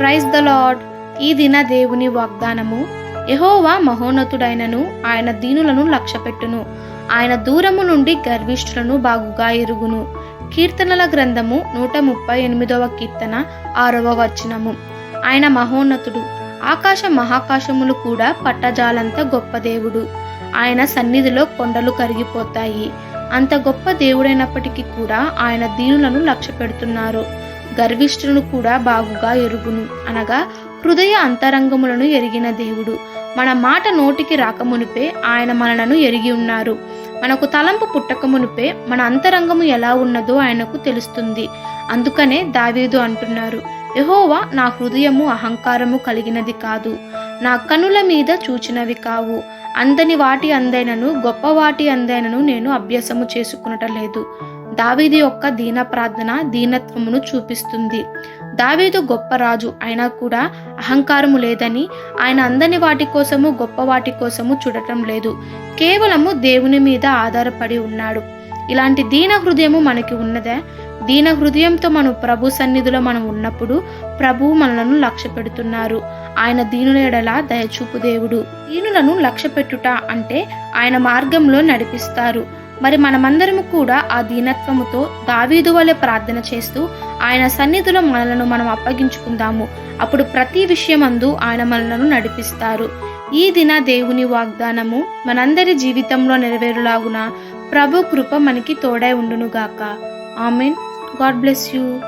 Praise the lord ఈ దిన దేవుని వాగ్దానము ఎహోవా మహోన్నతుడైనను ఆయన దీనులను లక్ష్యపెట్టును. ఆయన దూరము నుండి గర్విష్ఠులను బాగుగా ఎరుగును. కీర్తనల గ్రంథము నూట ముప్పై ఎనిమిదవ కీర్తన ఆరవ వచనము. ఆయన మహోన్నతుడు ఆకాశ మహాకాశములు కూడా పట్టజాలంత గొప్ప దేవుడు. ఆయన సన్నిధిలో కొండలు కరిగిపోతాయి. అంత గొప్ప దేవుడైనప్పటికీ కూడా ఆయన దీనులను లక్ష్య పెడుతున్నారు గర్విష్ఠులను కూడా బాగుగా ఎరుగును. అనగా హృదయ అంతరంగములను ఎరిగిన దేవుడు. మన మాట నోటికి రాకమునిపే ఆయన మనలను ఎరిగి ఉన్నారు. మనకు తలంపు పుట్టకమునిపే మన అంతరంగము ఎలా ఉన్నదో ఆయనకు తెలుస్తుంది. అందుకనే దావీదు అంటున్నారు యహోవా నా హృదయము అహంకారము కలిగినది కాదు. నా కనుల మీద చూచినవి కావు. అందని వాటి అందైనను గొప్ప వాటి అందైనను నేను అభ్యాసము చేసుకునటలేదు దావీది యొక్క దీన ప్రార్థన దీనత్వమును చూపిస్తుంది. దావీదు గొప్ప రాజు అయినా కూడా అహంకారము లేదని ఆయన అందని వాటి కోసము గొప్ప వాటి కోసము చూడటం లేదు. కేవలము దేవుని మీద ఆధారపడి ఉన్నాడు. ఇలాంటి దీన హృదయము మనకి ఉన్నదే. దీన హృదయంతో మనం ప్రభు సన్నిధిలో మనం ఉన్నప్పుడు ప్రభు మనలను లక్ష్య పెడుతున్నారు. ఆయన దీనుల ఎడల దయచూపు దేవుడు. దీనులను లక్ష్య పెట్టుట అంటే ఆయన మార్గంలో నడిపిస్తారు. మరి మనమందరము కూడా ఆ దీనత్వముతో దావీదు వలె ప్రార్థన చేస్తూ ఆయన సన్నిధిలో మనలను మనం అప్పగించుకుందాము. అప్పుడు ప్రతి విషయమందు ఆయన మనలను నడిపిస్తారు. ఈ దిన దేవుని వాగ్దానము మనందరి జీవితంలో నెరవేరులాగున ప్రభు కృప మనకి తోడై ఉండునుగాక. ఆమెన్. God bless you.